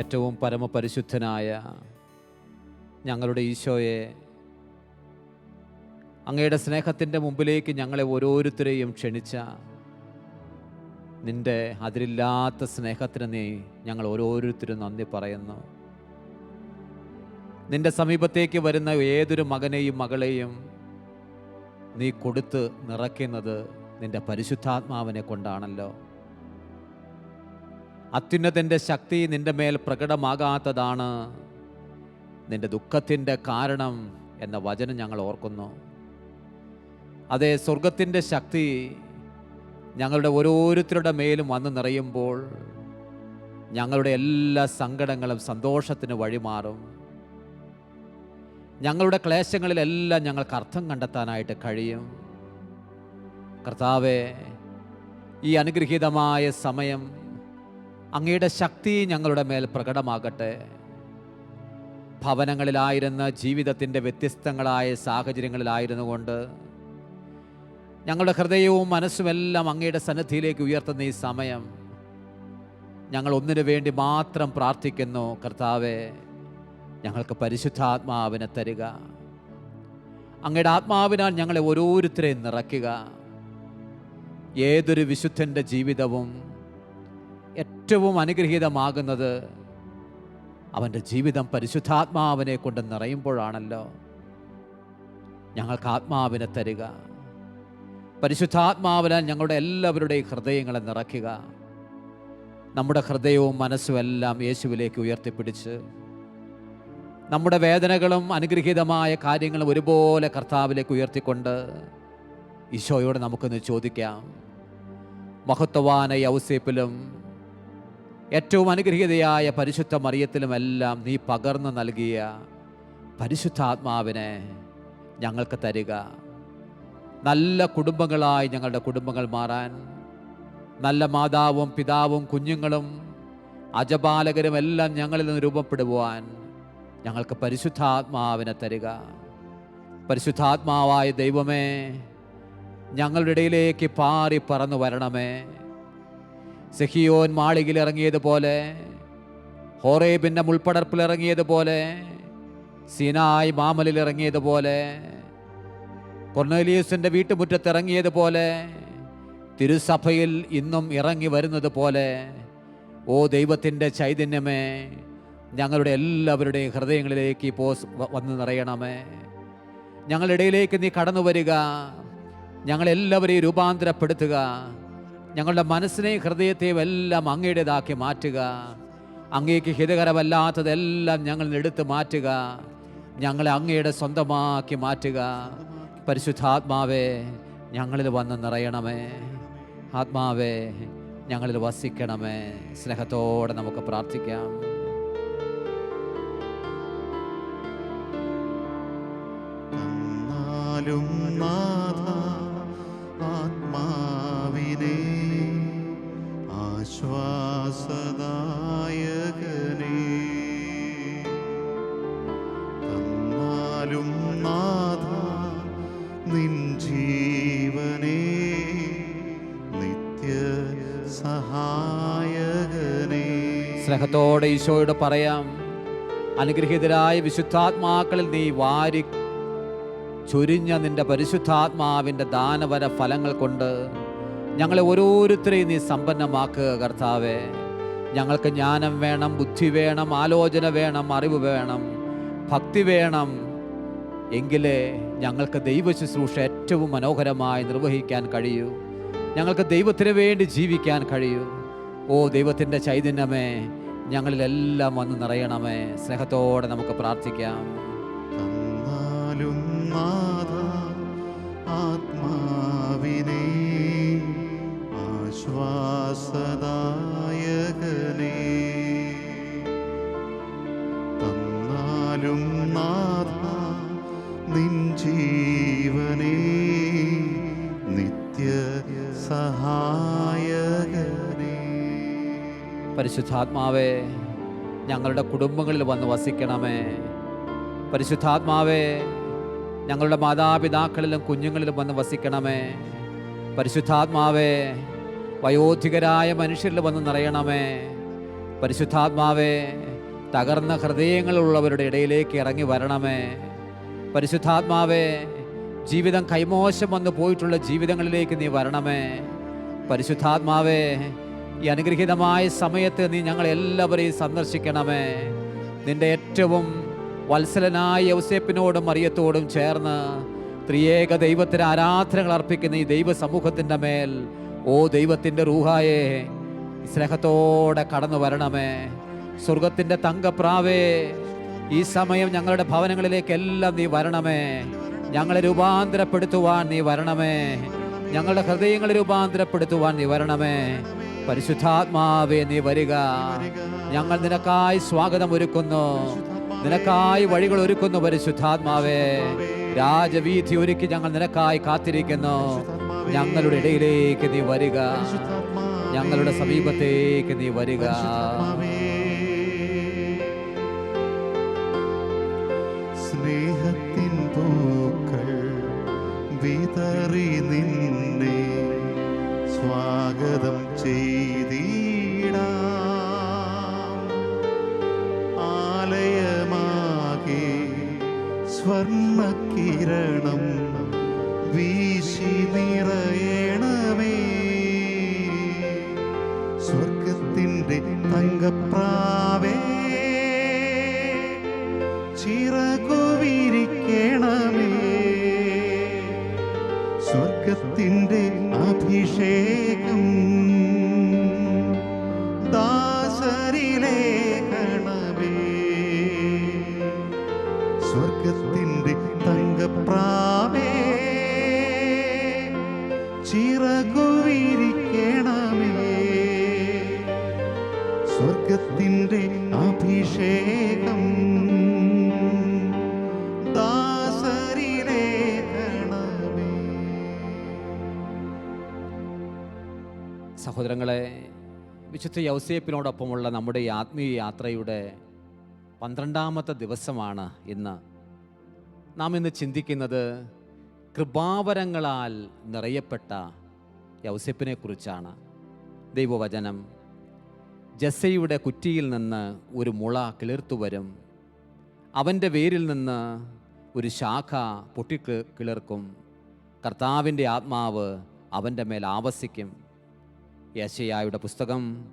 ഏറ്റവും പരമപരിശുദ്ധനായ ഞങ്ങളുടെ ഈശോയെ അങ്ങയുടെ സ്നേഹത്തിന്റെ മുമ്പിലേക്ക് ഞങ്ങളെ ഓരോരുത്തരെയും ക്ഷണിച്ച നിന്റെ അതിരില്ലാത്ത സ്നേഹത്തിന് നീ ഞങ്ങൾ ഓരോരുത്തരും നന്ദി പറയുന്നു. നിന്റെ സമീപത്തേക്ക് വരുന്ന ഏതൊരു മകനെയും മകളെയും നീ കൊടുത്ത് നിറയ്ക്കുന്നത് നിന്റെ പരിശുദ്ധാത്മാവിനെ കൊണ്ടാണല്ലോ. അത്യുന്നതന്റെ ശക്തി നിന്റെ മേൽ പ്രകടമാകാത്തതാണ്. നിന്റെ ദുഃഖത്തിന്റെ കാരണം എന്ന വചനം ഞങ്ങൾ ഓർക്കുന്നു. അതേ സ്വർഗത്തിന്റെ ശക്തി ഞങ്ങളുടെ ഓരോരുത്തരുടെ മേലും വന്ന് നിറയുമ്പോൾ ഞങ്ങളുടെ എല്ലാ സങ്കടങ്ങളും സന്തോഷത്തിന് വഴിമാറും. ഞങ്ങളുടെ ക്ലേശങ്ങളിലെല്ലാം ഞങ്ങൾക്ക് അർത്ഥം കണ്ടെത്താനായിട്ട് കഴിയും. കർത്താവേ ഈ അനുഗ്രഹീതമായ സമയം അങ്ങയുടെ ശക്തി ഞങ്ങളുടെ മേൽ പ്രകടമാകട്ടെ. ഭവനങ്ങളിലായിരുന്ന ജീവിതത്തിന്റെ വ്യത്യസ്തങ്ങളായ സാഹചര്യങ്ങളിലായിരുന്നു കൊണ്ട് ഞങ്ങളുടെ ഹൃദയവും മനസ്സുമെല്ലാം അങ്ങയുടെ സന്നദ്ധിയിലേക്ക് ഉയർത്തുന്ന ഈ സമയം ഞങ്ങൾ ഒന്നിനു വേണ്ടി മാത്രം പ്രാർത്ഥിക്കുന്നു. കർത്താവെ ഞങ്ങൾക്ക് പരിശുദ്ധാത്മാവിനെ തരിക. അങ്ങയുടെ ആത്മാവിനാൽ ഞങ്ങളെ ഓരോരുത്തരെയും നിറയ്ക്കുക. ഏതൊരു വിശുദ്ധന്റെ ജീവിതവും ഏറ്റവും അനുഗ്രഹീതമാകുന്നത് അവന്റെ ജീവിതം പരിശുദ്ധാത്മാവിനെ കൊണ്ട് നിറയുമ്പോഴാണല്ലോ. ഞങ്ങൾക്ക് ആത്മാവിനെ തരിക. പരിശുദ്ധാത്മാവിനാൽ ഞങ്ങളുടെ എല്ലാവരുടെയും ഹൃദയങ്ങളെ നിറയ്ക്കുക. നമ്മുടെ ഹൃദയവും മനസ്സും എല്ലാം യേശുവിലേക്ക് ഉയർത്തിപ്പിടിച്ച് നമ്മുടെ വേദനകളും അനുഗ്രഹീതമായ കാര്യങ്ങളും ഒരുപോലെ കർത്താവിലേക്ക് ഉയർത്തിക്കൊണ്ട് ഈശോയോട് നമുക്കൊന്ന് ചോദിക്കാം. മഹത്വവാന യൗസേപ്പിലും ഏറ്റവും അനുഗ്രഹീതയായ പരിശുദ്ധ മറിയത്തിലുമെല്ലാം നീ പകർന്നു നൽകിയ പരിശുദ്ധാത്മാവിനെ ഞങ്ങൾക്ക് തരിക. നല്ല കുടുംബങ്ങളായി ഞങ്ങളുടെ കുടുംബങ്ങൾ മാറാൻ നല്ല മാതാവും പിതാവും കുഞ്ഞുങ്ങളും അജപാലകരും എല്ലാം ഞങ്ങളിൽ നിന്ന് രൂപപ്പെടുവാൻ ഞങ്ങൾക്ക് പരിശുദ്ധാത്മാവിനെ തരിക. പരിശുദ്ധാത്മാവായ ദൈവമേ ഞങ്ങളുടെ ഇടയിലേക്ക് പാറി പറന്നു വരണമേ. സെഹിയോൻ മാളികയിൽ ഇറങ്ങിയതുപോലെ ഹോറേബിന്റെ മുൾപ്പടർപ്പിൽ ഇറങ്ങിയതുപോലെ സിനായ് മാമലിൽ ഇറങ്ങിയതുപോലെ കൊർണേലിയസിന്റെ വീട്ടുമുറ്റത്ത് ഇറങ്ങിയതുപോലെ തിരുസഭയിൽ ഇന്നും ഇറങ്ങി വരുന്നത് പോലെ ഓ ദൈവത്തിന്റെ ചൈതന്യമേ ഞങ്ങളുടെ എല്ലാവരുടെയും ഹൃദയങ്ങളിലേക്ക് ഇപ്പോൾ വന്ന് നിറയണമേ. ഞങ്ങളുടെ ഇടയിലേക്ക് നീ കടന്നു വരിക ഞങ്ങളെല്ലാവരെയും രൂപാന്തരപ്പെടുത്തുക. ഞങ്ങളുടെ മനസ്സിനെയും ഹൃദയത്തെയും എല്ലാം അങ്ങയുടേതാക്കി മാറ്റുക. അങ്ങേക്ക് ഹിതകരമല്ലാത്തതെല്ലാം ഞങ്ങൾ എടുത്ത് മാറ്റുക. ഞങ്ങളെ അങ്ങയുടെ സ്വന്തമാക്കി മാറ്റുക. പരിശുദ്ധാത്മാവേ ഞങ്ങളിൽ വന്ന് നിറയണമേ. ആത്മാവേ ഞങ്ങളിൽ വസിക്കണമേ. സ്നേഹത്തോടെ നമുക്ക് പ്രാർത്ഥിക്കാം. തന്നാലും നാഥ നാഥ നിൻ ജീവനേ നിത്യ സ്നേഹത്തോടെ ഈശോയോട് പറയാം അനുഗ്രഹീതരായ വിശുദ്ധാത്മാക്കളിൽ നീ വാരി ചൊരിഞ്ഞ നിന്റെ പരിശുദ്ധാത്മാവിന്റെ ദാനവര ഫലങ്ങൾ കൊണ്ട് ഞങ്ങളെ ഓരോരുത്തരെയും നീ സമ്പന്നമാക്കുക കർത്താവേ. ഞങ്ങൾക്ക് ജ്ഞാനം വേണം ബുദ്ധി വേണം ആലോചന വേണം അറിവ് വേണം ഭക്തി വേണം. എങ്കിലേ ഞങ്ങൾക്ക് ദൈവ ശുശ്രൂഷ ഏറ്റവും മനോഹരമായി നിർവഹിക്കാൻ കഴിയൂ. ഞങ്ങൾക്ക് ദൈവത്തിന് വേണ്ടി ജീവിക്കാൻ കഴിയൂ. ഓ ദൈവത്തിന്റെ ചൈതന്യമേ ഞങ്ങളിലെല്ലാം വന്ന് നിറയണമേ. സ്നേഹത്തോടെ നമുക്ക് പ്രാർത്ഥിക്കാം. തന്നാലും നിൻ ജീവനേ നിത്യ സഹായകനേ. പരിശുദ്ധാത്മാവേ ഞങ്ങളുടെ കുടുംബങ്ങളിൽ വന്ന് വസിക്കണമേ. പരിശുദ്ധാത്മാവേ ഞങ്ങളുടെ മാതാപിതാക്കളിലും കുഞ്ഞുങ്ങളിലും വന്ന് വസിക്കണമേ. പരിശുദ്ധാത്മാവേ വയോധികരായ മനുഷ്യരിൽ വന്ന് നിറയണമേ. പരിശുദ്ധാത്മാവേ തകർന്ന ഹൃദയങ്ങളുള്ളവരുടെ ഇടയിലേക്ക് ഇറങ്ങി വരണമേ. പരിശുദ്ധാത്മാവേ ജീവിതം കൈമോശം വന്ന് പോയിട്ടുള്ള ജീവിതങ്ങളിലേക്ക് നീ വരണമേ. പരിശുദ്ധാത്മാവേ ഈ അനുഗ്രഹീതമായ സമയത്ത് നീ ഞങ്ങളെല്ലാവരെയും സന്ദർശിക്കണമേ. നിന്റെ ഏറ്റവും വത്സലനായ യൗസേപ്പിനോടും മറിയത്തോടും ചേർന്ന് ത്രിയേക ദൈവത്തിന് ആരാധനകൾ അർപ്പിക്കുന്ന ഈ ദൈവ സമൂഹത്തിന്റെ മേൽ ഓ ദൈവത്തിന്റെ റൂഹായെ സ്നേഹത്തോടെ കടന്നു വരണമേ. സ്വർഗത്തിന്റെ തങ്കപ്രാവേ ഈ സമയം ഞങ്ങളുടെ ഭവനങ്ങളിലേക്കെല്ലാം നീ വരണമേ. ഞങ്ങളെ രൂപാന്തരപ്പെടുത്തുവാൻ നീ വരണമേ. ഞങ്ങളുടെ ഹൃദയങ്ങളെ രൂപാന്തരപ്പെടുത്തുവാൻ നീ വരണമേ. പരിശുദ്ധാത്മാവേ നീ വരിക. ഞങ്ങൾ നിനക്കായി സ്വാഗതം ഒരുക്കുന്നു നിനക്കായി വഴികൾ ഒരുക്കുന്നു പരിശുദ്ധാത്മാവേ. രാജവീഥി ഒരുക്കി ഞങ്ങൾ നിനക്കായി കാത്തിരിക്കുന്നു. ഞങ്ങളുടെ ഇടയിലേക്ക് നീ വരിക. ഞങ്ങളുടെ സമീപത്തേക്ക് നീ വരിക. സ്നേഹത്തിൻ പൂക്കൾ വിതറി നിന്നെ സ്വാഗതം ചെയ്തിടാം. ആലയമാകെ സ്വർണക്കിരണം വീശി തങ്കപ്രാവേ ചിറകുവിരിക്കണമേ. സ്വർഗത്തിന്റെ അഭിഷേകം വിശുദ്ധ യൗസേപ്പിനോടൊപ്പമുള്ള നമ്മുടെ ഈ ആത്മീയ യാത്രയുടെ പന്ത്രണ്ടാമത്തെ ദിവസമാണ് ഇന്ന്. നാം ഇന്ന് ചിന്തിക്കുന്നത് കൃപാവരങ്ങളാൽ നിറയപ്പെട്ട യൗസേപ്പിനെ കുറിച്ചാണ്. ദൈവവചനം ജസയുടെ കുറ്റിയിൽ നിന്ന് ഒരു മുള കിളിർത്തു വരും. അവന്റെ വേരിൽ നിന്ന് ഒരു ശാഖ പൊട്ടിക്ക് കിളിർക്കും. കർത്താവിന്റെ ആത്മാവ് അവന്റെ മേൽ ആവസിക്കും. യേശയായുടെ പുസ്തകം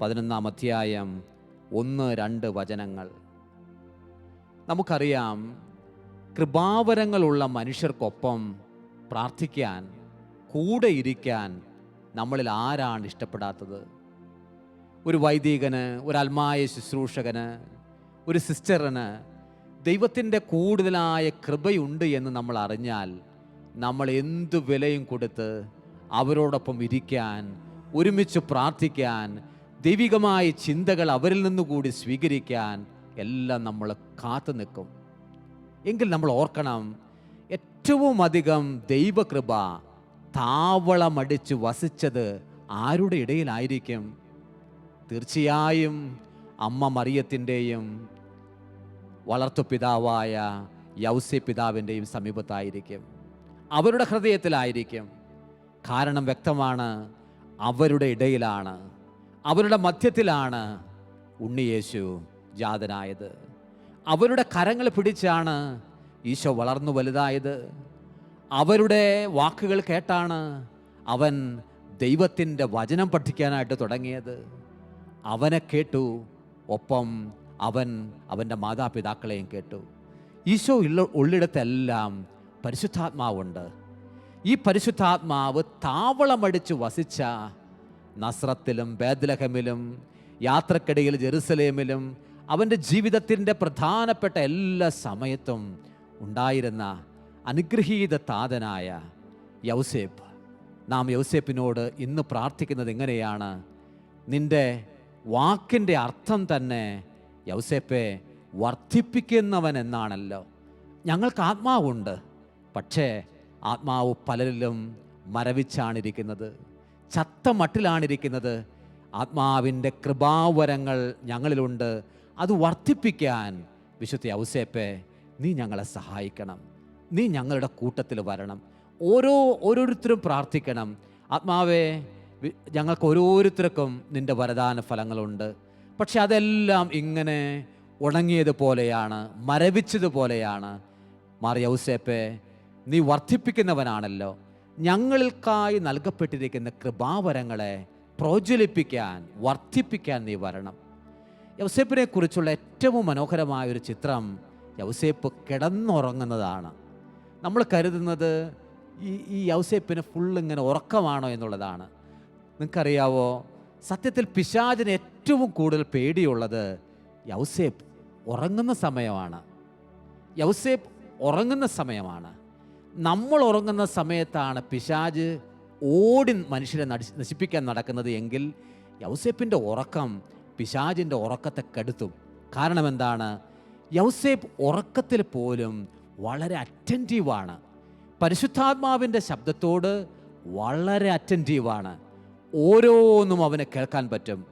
പതിനൊന്നാം അധ്യായം ഒന്ന് രണ്ട് വചനങ്ങൾ. നമുക്കറിയാം കൃപാവരങ്ങളുള്ള മനുഷ്യർക്കൊപ്പം പ്രാർത്ഥിക്കാൻ കൂടെ ഇരിക്കാൻ നമ്മളിൽ ആരാണ് ഇഷ്ടപ്പെടാത്തത്? ഒരു വൈദികന് ഒരു അൽമായ ശുശ്രൂഷകന് ഒരു സിസ്റ്ററിന് ദൈവത്തിന്റെ കൂടുതലായ കൃപയുണ്ട് എന്ന് നമ്മൾ അറിഞ്ഞാൽ നമ്മൾ എന്തു വിലയും കൊടുത്ത് അവരോടൊപ്പം ഇരിക്കാൻ ഒരുമിച്ച് പ്രാർത്ഥിക്കാൻ ദൈവികമായ ചിന്തകൾ അവരിൽ നിന്നുകൂടി സ്വീകരിക്കാൻ എല്ലാം നമ്മൾ കാത്തു നിൽക്കും. എങ്കിൽ നമ്മൾ ഓർക്കണം ഏറ്റവും അധികം ദൈവകൃപ താവളമടിച്ച് വസിച്ചത് ആരുടെ ഇടയിലായിരിക്കും? തീർച്ചയായും അമ്മ മറിയത്തിന്റെയും വളർത്തുപിതാവായ യൗസെ പിതാവിന്റെയും സമീപത്തായിരിക്കും. അവരുടെ ഹൃദയത്തിലായിരിക്കും. കാരണം വ്യക്തമാണ് അവരുടെ ഇടയിലാണ് അവരുടെ മധ്യത്തിലാണ് ഉണ്ണിയേശു ജാതനായത്. അവരുടെ കരങ്ങൾ പിടിച്ചാണ് ഈശോ വളർന്നു വലുതായത്. അവരുടെ വാക്കുകൾ കേട്ടാണ് അവൻ ദൈവത്തിന്റെ വചനം പഠിക്കാനായിട്ട് തുടങ്ങിയത്. അവനെ കേട്ടു ഒപ്പം അവൻ അവന്റെ മാതാപിതാക്കളെയും കേട്ടു. ഈശോ ഉള്ള ഉള്ളിടത്തെല്ലാം പരിശുദ്ധാത്മാവുണ്ട്. ഈ പരിശുദ്ധാത്മാവ് താവളമടിച്ച് വസിച്ച നസ്രത്തിലും ബേദ്ലഹമിലും യാത്രക്കിടയിൽ ജെറുസലേമിലും അവന്റെ ജീവിതത്തിന്റെ പ്രധാനപ്പെട്ട എല്ലാ സമയത്തും ഉണ്ടായിരുന്ന അനുഗ്രഹീത താതനായ യൗസേപ്പ്. നാം യൗസേപ്പിനോട് ഇന്ന് പ്രാർത്ഥിക്കുന്നത് എങ്ങനെയാണ്? നിന്റെ വാക്കിന്റെ അർത്ഥം തന്നെ യൗസേപ്പെ വർദ്ധിപ്പിക്കുന്നവൻ എന്നാണല്ലോ. ഞങ്ങൾക്ക് ആത്മാവുണ്ട്. പക്ഷേ ആത്മാവ് പലരിലും മരവിച്ചാണിരിക്കുന്നത് ചത്ത മട്ടിലാണിരിക്കുന്നത് ആത്മാവിന്റെ കൃപാവരങ്ങൾ ഞങ്ങളിലുണ്ട്. അത് വർദ്ധിപ്പിക്കാൻ വിശുദ്ധ ഔസേപ്പെ നീ ഞങ്ങളെ സഹായിക്കണം. നീ ഞങ്ങളുടെ കൂട്ടത്തിൽ വരണം. ഓരോ ഓരോരുത്തരും പ്രാർത്ഥിക്കണം. ആത്മാവേ ഞങ്ങൾക്ക് ഓരോരുത്തർക്കും നിന്റെ വരദാന ഫലങ്ങളുണ്ട്. പക്ഷെ അതെല്ലാം ഇങ്ങനെ ഉണങ്ങിയതുപോലെയാണ് മരവിച്ചതുപോലെയാണ്. മാറിയ ഔസേപ്പെ നീ വർദ്ധിപ്പിക്കുന്നവനാണല്ലോ. ഞങ്ങൾക്കായി നൽകപ്പെട്ടിരിക്കുന്ന കൃപാവരങ്ങളെ പ്രോജ്വലിപ്പിക്കാൻ വർദ്ധിപ്പിക്കാൻ നീ വരണം. യൗസേപ്പിനെ കുറിച്ചുള്ള ഏറ്റവും മനോഹരമായ ഒരു ചിത്രം യൗസേപ്പ് കിടന്നുറങ്ങുന്നതാണ്. നമ്മൾ കരുതുന്നത് ഈ ഈ യൗസേപ്പിന് ഫുള്ളിങ്ങനെ ഉറക്കമാണോ എന്നുള്ളതാണ്. നിങ്ങൾക്കറിയാവോ സത്യത്തിൽ പിശാചിന് ഏറ്റവും കൂടുതൽ പേടിയുള്ളത് യൗസേപ്പ് ഉറങ്ങുന്ന സമയമാണ്. യൗസേപ്പ് ഉറങ്ങുന്ന സമയമാണ്. നമ്മൾ ഉറങ്ങുന്ന സമയത്താണ് പിശാജ് ഓടി മനുഷ്യരെ നശിപ്പിക്കാൻ നടക്കുന്നത് എങ്കിൽ യൗസേപ്പിന്റെ ഉറക്കം പിശാജിന്റെ ഉറക്കത്തെ കെടുത്തും. കാരണം എന്താണ്? യൗസേപ്പ് ഉറക്കത്തിൽ പോലും വളരെ അറ്റന്റീവാണ് പരിശുദ്ധാത്മാവിന്റെ ശബ്ദത്തോട് വളരെ അറ്റന്റീവാണ് ഓരോന്നും അവന് കേൾക്കാൻ പറ്റും.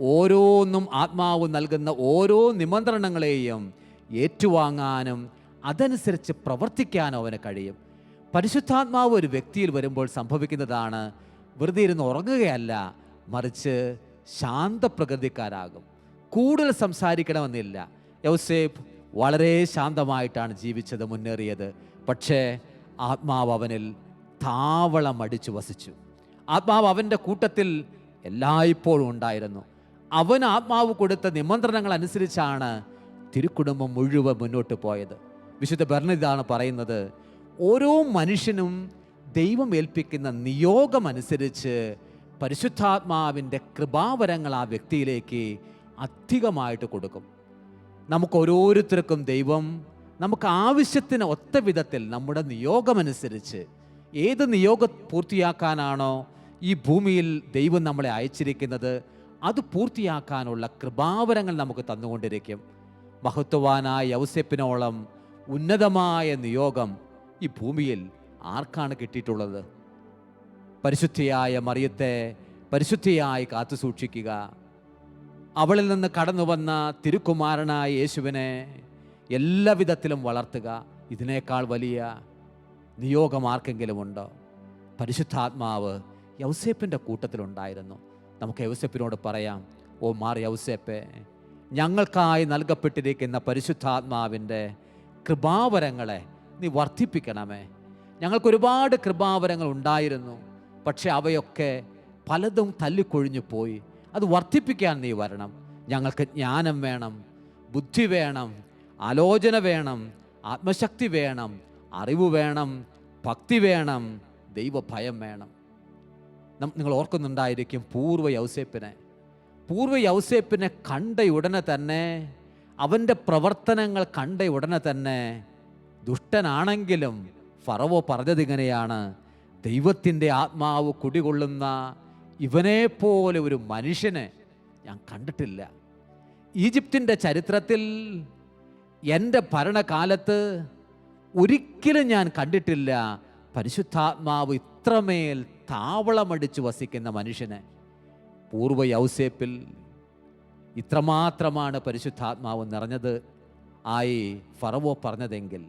ഓരോന്നും ആത്മാവ് നൽകുന്ന ഓരോ നിമന്ത്രണങ്ങളെയും ഏറ്റുവാങ്ങാനും അതനുസരിച്ച് പ്രവർത്തിക്കാനും അവന് കഴിയും. പരിശുദ്ധാത്മാവ് ഒരു വ്യക്തിയിൽ വരുമ്പോൾ സംഭവിക്കുന്നതാണ് വെറുതെ ഇരുന്ന് ഉറങ്ങുകയല്ല മറിച്ച് ശാന്തപ്രകൃതിക്കാരാകും. കൂടുതൽ സംസാരിക്കണമെന്നില്ല. യൗസേഫ് വളരെ ശാന്തമായിട്ടാണ് ജീവിച്ചത് മുന്നേറിയത്. പക്ഷേ ആത്മാവ് അവനിൽ താവളം അടിച്ചു വസിച്ചു. ആത്മാവ് അവന്റെ കൂട്ടത്തിൽ എല്ലായ്പ്പോഴും ഉണ്ടായിരുന്നു. അവൻ ആത്മാവ് കൊടുത്ത നിമന്ത്രണങ്ങൾ അനുസരിച്ചാണ് തിരുക്കുടുംബം മുഴുവൻ മുന്നോട്ട് പോയത്. വിശുദ്ധ ഭരണിതാണ് പറയുന്നത് ഓരോ മനുഷ്യനും ദൈവം ഏൽപ്പിക്കുന്ന നിയോഗമനുസരിച്ച് പരിശുദ്ധാത്മാവിന്റെ കൃപാവരങ്ങൾ ആ വ്യക്തിയിലേക്ക് അധികമായിട്ട് കൊടുക്കും. നമുക്ക് ഓരോരുത്തർക്കും ദൈവം നമുക്ക് ആവശ്യത്തിന് ഒത്ത വിധത്തിൽ നമ്മുടെ നിയോഗമനുസരിച്ച് ഏത് നിയോഗം പൂർത്തിയാക്കാനാണോ ഈ ഭൂമിയിൽ ദൈവം നമ്മളെ അയച്ചിരിക്കുന്നത് അത് പൂർത്തിയാക്കാനുള്ള കൃപാവരങ്ങൾ നമുക്ക് തന്നുകൊണ്ടിരിക്കും. മഹത്വവാനായ യൗസെപ്പിനോളം ഉന്നതമായ നിയോഗം ഈ ഭൂമിയിൽ ആർക്കാണ് കിട്ടിയിട്ടുള്ളത്? പരിശുദ്ധിയായ മറിയത്തെ പരിശുദ്ധിയായി കാത്തു സൂക്ഷിക്കുക. അവളിൽ നിന്ന് കടന്നു വന്ന തിരുക്കുമാരനായ യേശുവിനെ എല്ലാ വിധത്തിലും വളർത്തുക. ഇതിനേക്കാൾ വലിയ നിയോഗം ആർക്കെങ്കിലും ഉണ്ടോ? പരിശുദ്ധാത്മാവ് യൗസേപ്പിന്റെ കൂട്ടത്തിലുണ്ടായിരുന്നു നമുക്ക് യൗസേപ്പിനോട് പറയാം ഓ മാർ യൗസേപ്പെ ഞങ്ങൾക്കായി നൽകപ്പെട്ടിരിക്കുന്ന പരിശുദ്ധാത്മാവിന്റെ കൃപാവരങ്ങളെ നീ വർദ്ധിപ്പിക്കണമേ. ഞങ്ങൾക്ക് ഒരുപാട് കൃപാവരങ്ങൾ ഉണ്ടായിരുന്നു പക്ഷെ അവയൊക്കെ പലതും തല്ലിക്കൊഴിഞ്ഞു പോയി. അത് വർദ്ധിപ്പിക്കാൻ നീ വരണം. ഞങ്ങൾക്ക് ജ്ഞാനം വേണം ബുദ്ധി വേണം ആലോചന വേണം ആത്മശക്തി വേണം അറിവ് വേണം ഭക്തി വേണം ദൈവഭയം വേണം. നിങ്ങൾ ഓർക്കുന്നുണ്ടായിരിക്കും പൂർവ യൗസേപ്പിനെ. പൂർവ യൗസേപ്പിനെ കണ്ട ഉടനെ തന്നെ അവന്റെ പ്രവർത്തനങ്ങൾ കണ്ട ഉടനെ തന്നെ ദുഷ്ടനാണെങ്കിലും ഫറവോ പറഞ്ഞതിങ്ങനെയാണ് ദൈവത്തിന്റെ ആത്മാവ് കുടികൊള്ളുന്ന ഇവനെപ്പോലെ ഒരു മനുഷ്യനെ ഞാൻ കണ്ടിട്ടില്ല. ഈജിപ്തിന്റെ ചരിത്രത്തിൽ എന്റെ ഭരണകാലത്ത് ഒരിക്കലും ഞാൻ കണ്ടിട്ടില്ല പരിശുദ്ധാത്മാവ് ഇത്രമേൽ താവളമടിച്ച് വസിക്കുന്ന മനുഷ്യനെ. പൂർവ യൗസേപ്പിൽ ഇത്രമാത്രമാണ് പരിശുദ്ധാത്മാവ് നിറഞ്ഞത്. ആയി ഫറവോ പറഞ്ഞതെങ്കിൽ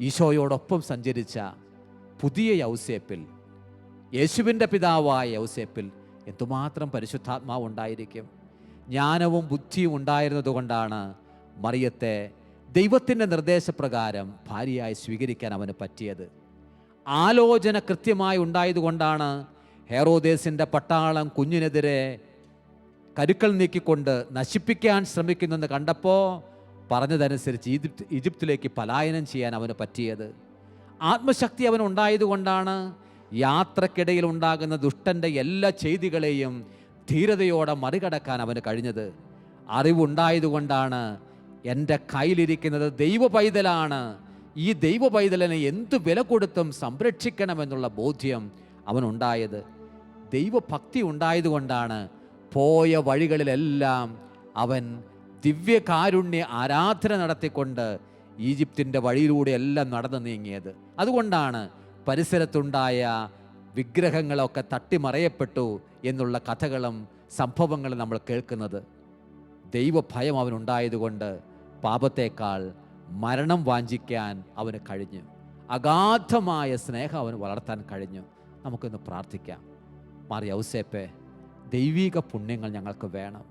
ഈശോയോടൊപ്പം സഞ്ചരിച്ച പുതിയ യൗസേപ്പിൽ യേശുവിന്റെ പിതാവായ യൗസേപ്പിൽ എന്തുമാത്രം പരിശുദ്ധാത്മാവ് ഉണ്ടായിരിക്കും? ജ്ഞാനവും ബുദ്ധിയും ഉണ്ടായിരുന്നതുകൊണ്ടാണ് മറിയത്തെ ദൈവത്തിന്റെ നിർദ്ദേശപ്രകാരം ഭാര്യയായി സ്വീകരിക്കാൻ അവന് പറ്റിയത്. ആലോചന കൃത്യമായി ഉണ്ടായതുകൊണ്ടാണ് ഹെറോദേസിന്റെ പട്ടാളം കുഞ്ഞിനെതിരെ കരുക്കൾ നീക്കിക്കൊണ്ട് നശിപ്പിക്കാൻ ശ്രമിക്കുന്നെന്ന് കണ്ടപ്പോൾ പറഞ്ഞതനുസരിച്ച് ഈജിപ്ത് ഈജിപ്തിലേക്ക് പലായനം ചെയ്യാൻ അവന് പറ്റിയത്. ആത്മശക്തി അവൻ ഉണ്ടായതുകൊണ്ടാണ് യാത്രക്കിടയിൽ ഉണ്ടാകുന്ന ദുഷ്ടന്റെ എല്ലാ ചെയ്തികളെയും ധീരതയോടെ മറികടക്കാൻ അവന് കഴിഞ്ഞത്. അറിവുണ്ടായതുകൊണ്ടാണ് എന്റെ കയ്യിലിരിക്കുന്നത് ദൈവ പൈതലാണ് ഈ ദൈവ പൈതലിനെ എന്ത് വില കൊടുത്തും സംരക്ഷിക്കണമെന്നുള്ള ബോധ്യം അവനുണ്ടായത്. ദൈവഭക്തി ഉണ്ടായതുകൊണ്ടാണ് പോയ വഴികളിലെല്ലാം അവൻ ദിവ്യകാരുണ്യ ആരാധന നടത്തിക്കൊണ്ട് ഈജിപ്തിന്റെ വഴിയിലൂടെ എല്ലാം നടന്നു നീങ്ങിയത്. അതുകൊണ്ടാണ് പരിസരത്തുണ്ടായ വിഗ്രഹങ്ങളൊക്കെ തട്ടിമറയപ്പെട്ടു എന്നുള്ള കഥകളും സംഭവങ്ങളും നമ്മൾ കേൾക്കുന്നത്. ദൈവഭയം അവനുണ്ടായതുകൊണ്ട് പാപത്തേക്കാൾ മരണം വാഞ്ചിക്കാൻ അവന് കഴിഞ്ഞു. അഗാധമായ സ്നേഹം അവന് വളർത്താൻ കഴിഞ്ഞു. നമുക്കൊന്ന് പ്രാർത്ഥിക്കാം. മാറി ഔസേപ്പെ ദൈവിക പുണ്യങ്ങൾ ഞങ്ങൾക്ക് വേണം.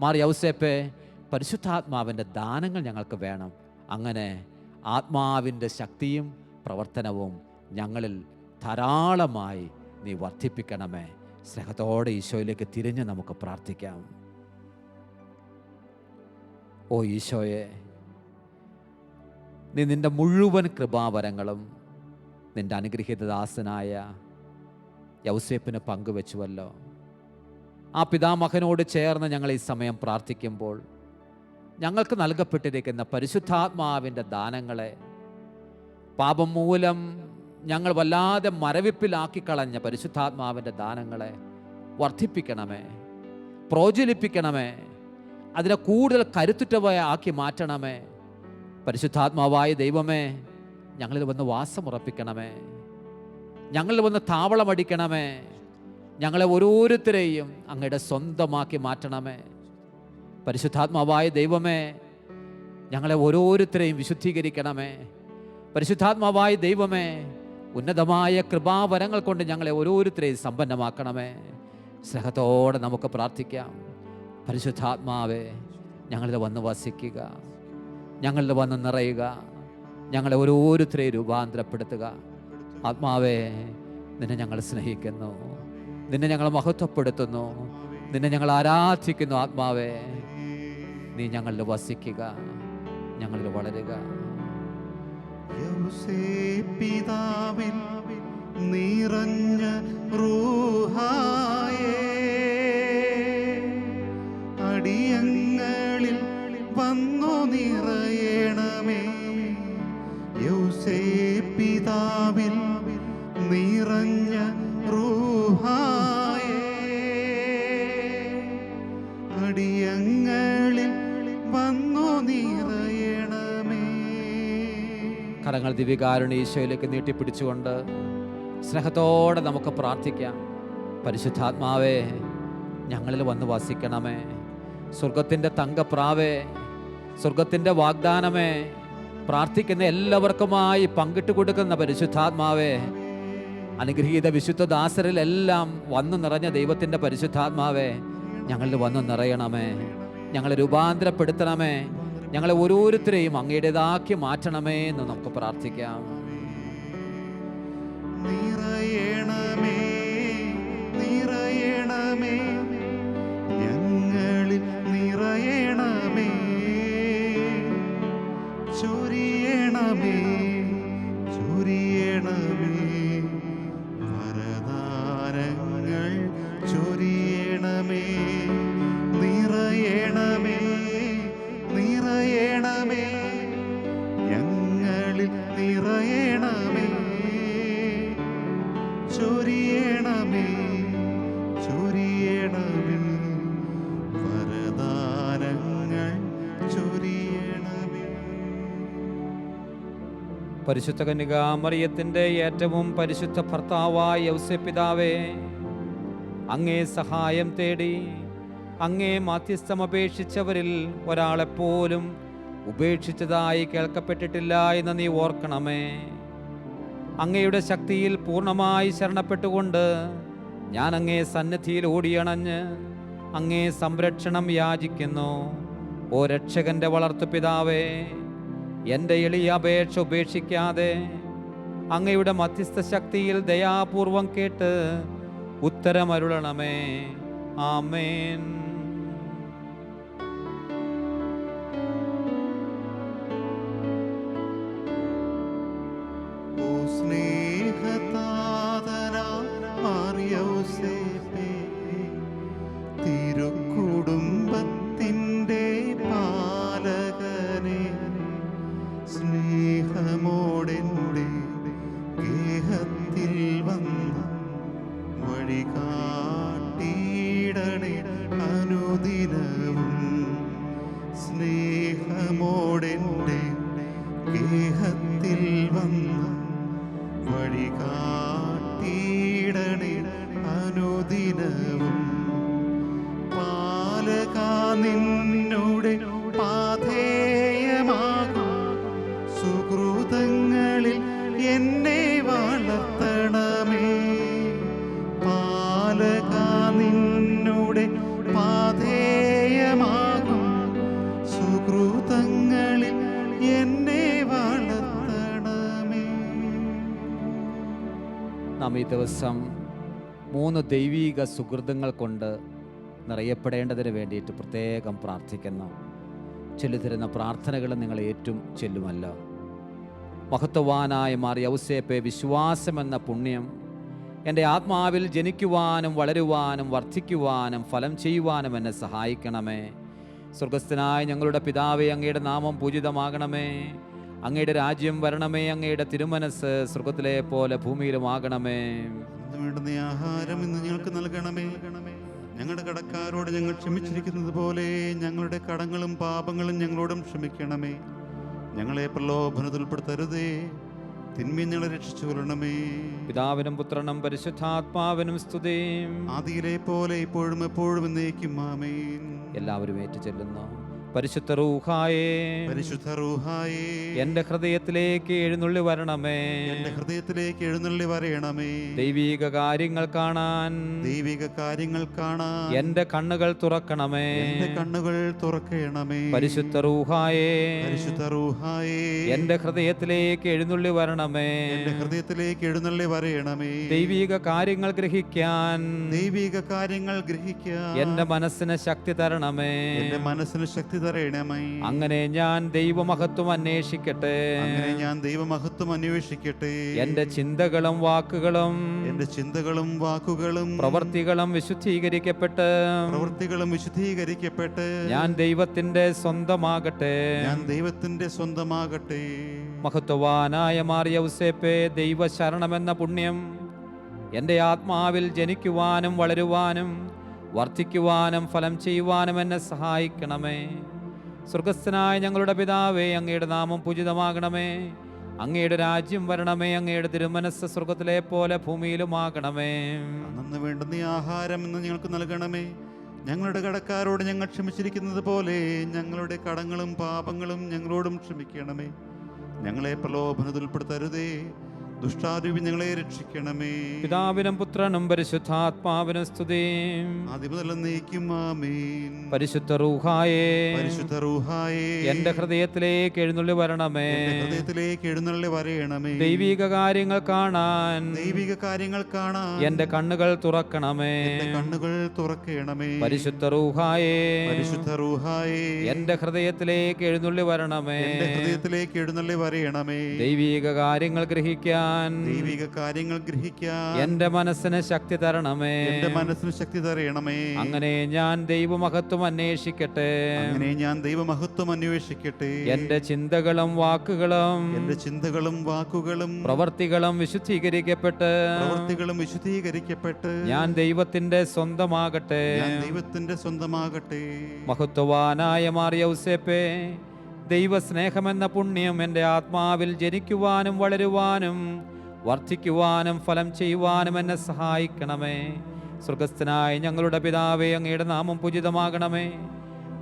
മാറി ഔസേപ്പെ പരിശുദ്ധാത്മാവിന്റെ ദാനങ്ങൾ ഞങ്ങൾക്ക് വേണം. അങ്ങനെ ആത്മാവിന്റെ ശക്തിയും പ്രവർത്തനവും ഞങ്ങളിൽ ധാരാളമായി നീ വർദ്ധിപ്പിക്കണമേ. സ്നേഹത്തോടെ ഈശോയിലേക്ക് തിരിഞ്ഞ് നമുക്ക് പ്രാർത്ഥിക്കാം. ഓ ഈശോയെ നീ നിന്റെ മുഴുവൻ കൃപാവരങ്ങളും നിന്റെ അനുഗ്രഹീത ദാസനായ യൗസേപ്പിന് പങ്കുവെച്ചുവല്ലോ. ആ പിതാമഹനോട് ചേർന്ന് ഞങ്ങൾ ഈ സമയം പ്രാർത്ഥിക്കുമ്പോൾ ഞങ്ങൾക്ക് നൽകപ്പെട്ടിരിക്കുന്ന പരിശുദ്ധാത്മാവിന്റെ ദാനങ്ങളെ പാപം മൂലം ഞങ്ങൾ വല്ലാതെ മരവിപ്പിലാക്കി കളഞ്ഞ പരിശുദ്ധാത്മാവിന്റെ ദാനങ്ങളെ വർദ്ധിപ്പിക്കണമേ പ്രോജ്വലിപ്പിക്കണമേ അതിനെ കൂടുതൽ കരുത്തുറ്റവയെ ആക്കി മാറ്റണമേ. പരിശുദ്ധാത്മാവായ ദൈവമേ ഞങ്ങളിൽ വന്ന് വാസമുറപ്പിക്കണമേ. ഞങ്ങളിൽ വന്ന് താവളമടിക്കണമേ. ഞങ്ങളെ ഓരോരുത്തരെയും അങ്ങയുടെ സ്വന്തമാക്കി മാറ്റണമേ. പരിശുദ്ധാത്മാവായ ദൈവമേ ഞങ്ങളെ ഓരോരുത്തരെയും വിശുദ്ധീകരിക്കണമേ. പരിശുദ്ധാത്മാവായ ദൈവമേ ഉന്നതമായ കൃപാവരങ്ങൾ കൊണ്ട് ഞങ്ങളെ ഓരോരുത്തരെയും സമ്പന്നമാക്കണമേ. സ്നേഹത്തോടെ നമുക്ക് പ്രാർത്ഥിക്കാം. പരിശുദ്ധാത്മാവേ ഞങ്ങളിൽ വന്ന് വസിക്കുക. ഞങ്ങളിൽ വന്ന് നിറയുക. ഞങ്ങളെ ഓരോരുത്തരെയും രൂപാന്തരപ്പെടുത്തുക. ആത്മാവേ നിന്നെ ഞങ്ങൾ സ്നേഹിക്കുന്നു. നിന്നെ ഞങ്ങൾ മഹത്വപ്പെടുത്തുന്നു. നിന്നെ ഞങ്ങൾ ആരാധിക്കുന്നു ആത്മാവേ. നീ ഞങ്ങളിൽ വസിക്കുക ഞങ്ങളിൽ വളരുക. യൗസേ പിതാവിൻ നിറഞ്ഞ റൂഹായേ അടിയങ്ങളിൽ വന്നു നിറയണമേ. യൗസേ പിതാവിൽ നിറഞ്ഞ കരങ്ങൾ ദിവ്യകാരുണ്യ ഈശോയിലേക്ക് നീട്ടിപ്പിടിച്ചുകൊണ്ട് സ്നേഹത്തോടെ നമുക്ക് പ്രാർത്ഥിക്കാം. പരിശുദ്ധാത്മാവേ ഞങ്ങളിൽ വന്ന് വസിക്കണമേ. സ്വർഗത്തിന്റെ തങ്കപ്രാവേ സ്വർഗത്തിന്റെ വാഗ്ദാനമേ പ്രാർത്ഥിക്കുന്ന എല്ലാവർക്കുമായി പങ്കിട്ട് കൊടുക്കുന്ന പരിശുദ്ധാത്മാവേ അനുഗ്രഹീത വിശുദ്ധ ദാസരിലെല്ലാം വന്നു നിറഞ്ഞ ദൈവത്തിന്റെ പരിശുദ്ധാത്മാവേ ഞങ്ങളിൽ വന്നു നിറയണമേ. ഞങ്ങളെ രൂപാന്തരപ്പെടുത്തണമേ. ഞങ്ങളെ ഓരോരുത്തരെയും അങ്ങയുടേതാക്കി മാറ്റണമേ എന്ന് നമുക്ക് പ്രാർത്ഥിക്കാം. നിറയണമേ നിറയണമേ ഞങ്ങളിൽ നിറയണമേ ചൊരിയണമേ. പരിശുദ്ധ കന്യകാമറിയത്തിന്റെ ഏറ്റവും പരിശുദ്ധ ഭർത്താവായ യൗസപിതാവേ അങ്ങേ സഹായം തേടി അങ്ങേ മാധ്യസ്ഥം അപേക്ഷിച്ചവരിൽ ഒരാളെപ്പോലും ഉപേക്ഷിച്ചതായി കേൾക്കപ്പെട്ടിട്ടില്ല എന്ന് നീ ഓർക്കണമേ. അങ്ങയുടെ ശക്തിയിൽ പൂർണമായി ശരണപ്പെട്ടുകൊണ്ട് ഞാൻ അങ്ങേ സന്നിധിയിൽ ഓടിയണഞ്ഞ് അങ്ങേ സംരക്ഷണം യാചിക്കുന്നു. ഓ രക്ഷകന്റെ വളർത്തു പിതാവേ എന്റെ എളിയ അപേക്ഷ ഉപേക്ഷിക്കാതെ അങ്ങയുടെ മധ്യസ്ഥ ശക്തിയിൽ ദയാപൂർവം കേട്ട് ഉത്തരമരുളണമേ. ആമേൻ. നിന്നോട് പാധേയമാകും സുഹൃതങ്ങളിൽ എന്നെ വളർത്തണമേ. പാലകാ നിന്നോട് പാധേയമാകും സുഹൃതങ്ങളിൽ എന്നെ വളർത്തണമേ. നാം ഈ ദിവസം മൂന്ന് ദൈവീക സുഹൃതങ്ങൾ കൊണ്ട് നിറയപ്പെടേണ്ടതിന് വേണ്ടിയിട്ട് പ്രത്യേകം പ്രാർത്ഥിക്കുന്നു ചൊല്ലിത്തരുന്ന പ്രാർത്ഥനകൾ നിങ്ങൾ ഏറ്റും ചെല്ലുമല്ലോ. മഹത്വവാനായ മാറിയ ഔസേപ്പെ വിശ്വാസമെന്ന പുണ്യം എന്റെ ആത്മാവിൽ ജനിക്കുവാനും വളരുവാനും വർദ്ധിക്കുവാനും ഫലം ചെയ്യുവാനും എന്നെ സഹായിക്കണമേ. സ്വർഗസ്ഥനായ ഞങ്ങളുടെ പിതാവെ അങ്ങയുടെ നാമം പൂജിതമാകണമേ. അങ്ങയുടെ രാജ്യം വരണമേ അങ്ങയുടെ തിരുമനസ് സ്വർഗത്തിലെ പോലെ ഭൂമിയിലുമാകണമേ. ആഹാരം ഇന്ന് ഞങ്ങൾക്ക് നൽകണമേ. ഞങ്ങളുടെ കടക്കാരോട് ഞങ്ങൾ ക്ഷമിച്ചിരിക്കുന്നത് പോലെ ഞങ്ങളുടെ കടങ്ങളും പാപങ്ങളും ഞങ്ങളോടും ക്ഷമിക്കണമേ. ഞങ്ങളെ പ്രലോഭനത്തിൽ ഉൾപ്പെടുത്തരുതേ. തിന്മയും ഞങ്ങളെ രക്ഷിച്ചു കൊള്ളണമേ. പിതാവിനും പുത്രനും പരിശുദ്ധാത്മാവിനും സ്തുതിയും. ആദിയിലെ പോലെ ഇപ്പോഴും എപ്പോഴും എന്നേക്കും ആമേൻ. എല്ലാവരും ഏറ്റു ചെല്ലുന്നു പരിശുദ്ധ റൂഹായേ. പരിശുദ്ധ റൂഹായേ. എന്റെ ഹൃദയത്തിലേക്ക് എഴുന്നള്ളി വരണമേ. എന്റെ ഹൃദയത്തിലേക്ക് എഴുന്നള്ളി വരയണമേ. ദൈവിക കാര്യങ്ങൾ കാണാൻ. ദൈവിക കാര്യങ്ങൾ കാണാൻ. എന്റെ കണ്ണുകൾ തുറക്കണമേ. എന്റെ കണ്ണുകൾ തുറക്കണമേ. പരിശുദ്ധ റൂഹായേ. പരിശുദ്ധ റൂഹായേ. എന്റെ ഹൃദയത്തിലേക്ക് എഴുന്നള്ളി വരണമേ. എന്റെ ഹൃദയത്തിലേക്ക് എഴുന്നള്ളി വരയണമേ. ദൈവിക കാര്യങ്ങൾ ഗ്രഹിക്കാൻ. ദൈവിക കാര്യങ്ങൾ ഗ്രഹിക്കാൻ. എന്റെ മനസ്സിന് ശക്തി തരണമേ. എന്റെ മനസ്സിന് ശക്തി അങ്ങനെ ഞാൻ ദൈവമഹത്വം അന്വേഷിക്കട്ടെ. അങ്ങനെ ഞാൻ ദൈവമഹത്വം അന്വേഷിക്കട്ടെ. എന്റെ ചിന്തകളും വാക്കുകളും എന്റെ ചിന്തകളും വാക്കുകളും പ്രവൃത്തികളും വിശുദ്ധീകരിക്കപ്പെട്ട്. പ്രവൃത്തികളും വിശുദ്ധീകരിക്കപ്പെട്ട്. ഞാൻ ദൈവത്തിന്റെ സ്വന്തമാകട്ടെ. ഞാൻ ദൈവത്തിന്റെ സ്വന്തമാകട്ടെ. മഹത്വവാനായ മാറിയ ഉസേപ്പെ ദൈവശരണമെന്ന പുണ്യം എന്റെ ആത്മാവിൽ ജനിക്കുവാനും വളരുവാനും വർദ്ധിക്കുവാനും ഫലം ചെയ്യുവാനും എന്നെ സഹായിക്കണമേ. സ്വർഗസ്ഥനായ ഞങ്ങളുടെ പിതാവേ അങ്ങയുടെ നാമം പൂജിതമാകണമേ. അങ്ങയുടെ രാജ്യം വരണമേ അങ്ങയുടെ തിരുമനസ് സ്വർഗത്തിലെ പോലെ ഭൂമിയിലുമാകണമേ. അന്നു വേണ്ടുന്ന ആഹാരം ഇന്ന് ഞങ്ങൾക്ക് നൽകണമേ. ഞങ്ങളുടെ കടക്കാരോട് ഞങ്ങൾ ക്ഷമിച്ചിരിക്കുന്നത് പോലെ ഞങ്ങളുടെ കടങ്ങളും പാപങ്ങളും ഞങ്ങളോടും ക്ഷമിക്കണമേ. ഞങ്ങളെ പ്രലോഭനത്തിൽ ഉൾപ്പെടുത്തരുതേ. ദുഷ്ടാരൂപി ഞങ്ങളെ രക്ഷിക്കണമേ. പിതാവിനും പുത്രനും പരിശുദ്ധാത്മാവിനും സ്തുതിയും ആദ്യമുതൽ നീക്കും ആമീൻ. പരിശുദ്ധ റൂഹായേ. പരിശുദ്ധ റൂഹായേ. എന്റെ ഹൃദയത്തിലേക്ക് എഴുന്നള്ളി വരണമേ. ഹൃദയത്തിലേക്ക് എഴുന്നള്ളി വരയണമേ. ദൈവിക കാര്യങ്ങൾ കാണാൻ ദൈവിക കാര്യങ്ങൾ കാണാൻ എന്റെ കണ്ണുകൾ തുറക്കണമേ. എന്റെ കണ്ണുകൾ തുറക്കണമേ. പരിശുദ്ധ റൂഹായേ. പരിശുദ്ധ റൂഹായേ. എന്റെ ഹൃദയത്തിലേക്ക് എഴുന്നള്ളി വരണമേ. എന്റെ ഹൃദയത്തിലേക്ക് എഴുന്നള്ളി വരയണമേ. ദൈവിക കാര്യങ്ങൾ ഗ്രഹിക്കാൻ ദൈവിക കാര്യങ്ങൾ ഗ്രഹിക്കാൻ. എന്റെ മനസ്സിന് ശക്തി തരണമേ. എന്റെ മനസ്സിന് ശക്തി അങ്ങനെ ഞാൻ ദൈവമഹത്വം അന്വേഷിക്കട്ടെ. അങ്ങനെ ഞാൻ ദൈവമഹത്വം അന്വേഷിക്കട്ടെ. എന്റെ ചിന്തകളും വാക്കുകളും എന്റെ ചിന്തകളും വാക്കുകളും പ്രവർത്തികളും വിശുദ്ധീകരിക്കപ്പെട്ട്. പ്രവർത്തികളും വിശുദ്ധീകരിക്കപ്പെട്ട്. ഞാൻ ദൈവത്തിന്റെ സ്വന്തമാകട്ടെ. ഞാൻ ദൈവത്തിന്റെ സ്വന്തമാകട്ടെ. മഹത്വവാനായ മാറിയ ഔസേപ്പേ ദൈവസ്നേഹമെന്ന പുണ്യം എന്റെ ആത്മാവിൽ ജനിക്കുവാനും വളരുവാനും വർദ്ധിക്കുവാനും ഫലം ചെയ്യുവാനും എന്നെ സഹായിക്കണമേ. സ്വർഗസ്ഥനായ ഞങ്ങളുടെ പിതാവേ അങ്ങയുടെ നാമം പൂജിതമാകണമേ.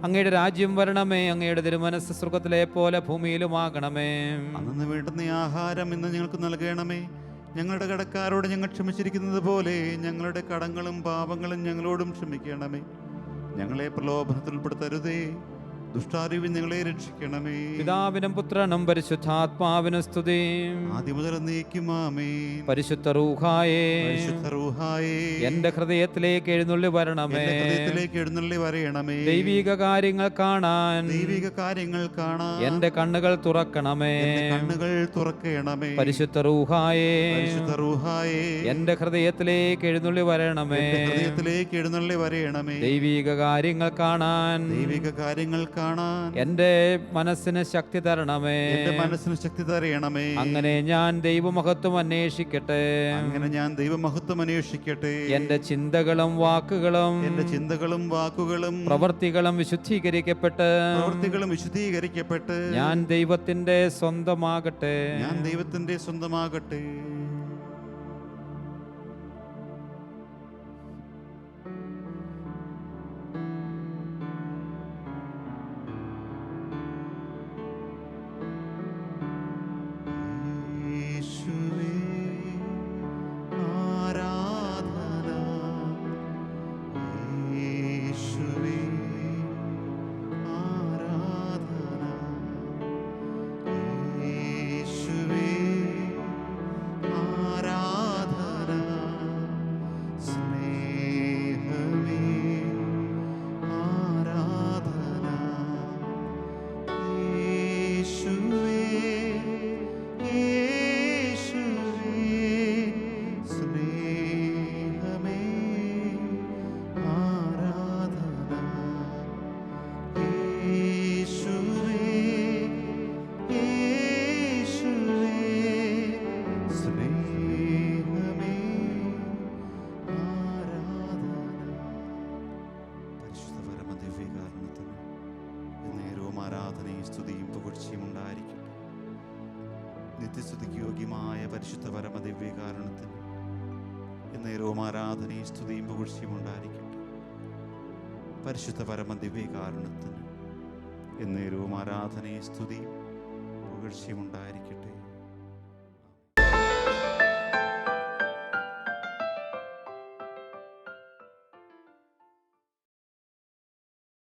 അങ്ങയുടെ രാജ്യം വരണമേ അങ്ങയുടെ തിരുമനസ് സ്വർഗത്തിലെ പോലെ ഭൂമിയിലുമാകണമേ. അന്ന് വേണ്ടുന്ന ആഹാരം ഇന്ന് ഞങ്ങൾക്ക് നൽകണമേ. ഞങ്ങളുടെ കടക്കാരോട് ഞങ്ങൾ ക്ഷമിച്ചിരിക്കുന്നത് പോലെ ഞങ്ങളുടെ കടങ്ങളും പാപങ്ങളും ഞങ്ങളോടും ക്ഷമിക്കണമേ. ഞങ്ങളെ പ്രലോഭനത്തിൽ ഉൾപ്പെടുത്തരുതേ ദുഷ്ടാരൂപി നിങ്ങളെ രക്ഷിക്കണമേ. പിതാവിനും പുത്രനും പരിശുദ്ധാത്മാവിനും സ്തുതി. ആദ്യം മുതൽ നീക്കുമാമേൻ പരിശുദ്ധ റൂഹായേ. പരിശുദ്ധ റൂഹായേ. എന്റെ ഹൃദയത്തിലേക്ക് എഴുന്നള്ളി വരണമേ. ഹൃദയത്തിലേക്ക് എഴുന്നള്ളി വരയണമേ. ദൈവിക കാര്യങ്ങൾ കാണാൻ ദൈവിക കാര്യങ്ങൾ കാണാൻ എന്റെ കണ്ണുകൾ തുറക്കണമേ. കണ്ണുകൾ തുറക്കണമേ. പരിശുദ്ധ റൂഹായേ. പരിശുദ്ധ റൂഹായേ. എന്റെ ഹൃദയത്തിലേക്ക് എഴുന്നള്ളി വരണമേ. ഹൃദയത്തിലേക്ക് എഴുന്നള്ളി വരയണമേ. ദൈവിക കാര്യങ്ങൾ കാണാൻ ദൈവിക കാര്യങ്ങൾ കാണാൻ എന്റെ മനസ്സിന് ശക്തി തരണമേ. എന്റെ മനസ്സിന് ശക്തി തരയണമേ. അങ്ങനെ ഞാൻ ദൈവമഹത്വം അന്വേഷിക്കട്ടെ. അങ്ങനെ ഞാൻ ദൈവമഹത്വം അന്വേഷിക്കട്ടെ. എന്റെ ചിന്തകളും വാക്കുകളും എന്റെ ചിന്തകളും വാക്കുകളും പ്രവൃത്തികളും വിശുദ്ധീകരിക്കപ്പെട്ട്. പ്രവൃത്തികളും വിശുദ്ധീകരിക്കപ്പെട്ട്. ഞാൻ ദൈവത്തിന്റെ സ്വന്തമാകട്ടെ. ഞാൻ ദൈവത്തിന്റെ സ്വന്തമാകട്ടെ. പുകഴ്ചയും പരമ ദിവ്യകാരണത്തിന് എന്നേരവും ആരാധനയും സ്തുതിയും പുകഴ്ചയും ഉണ്ടായിരിക്കട്ടെ.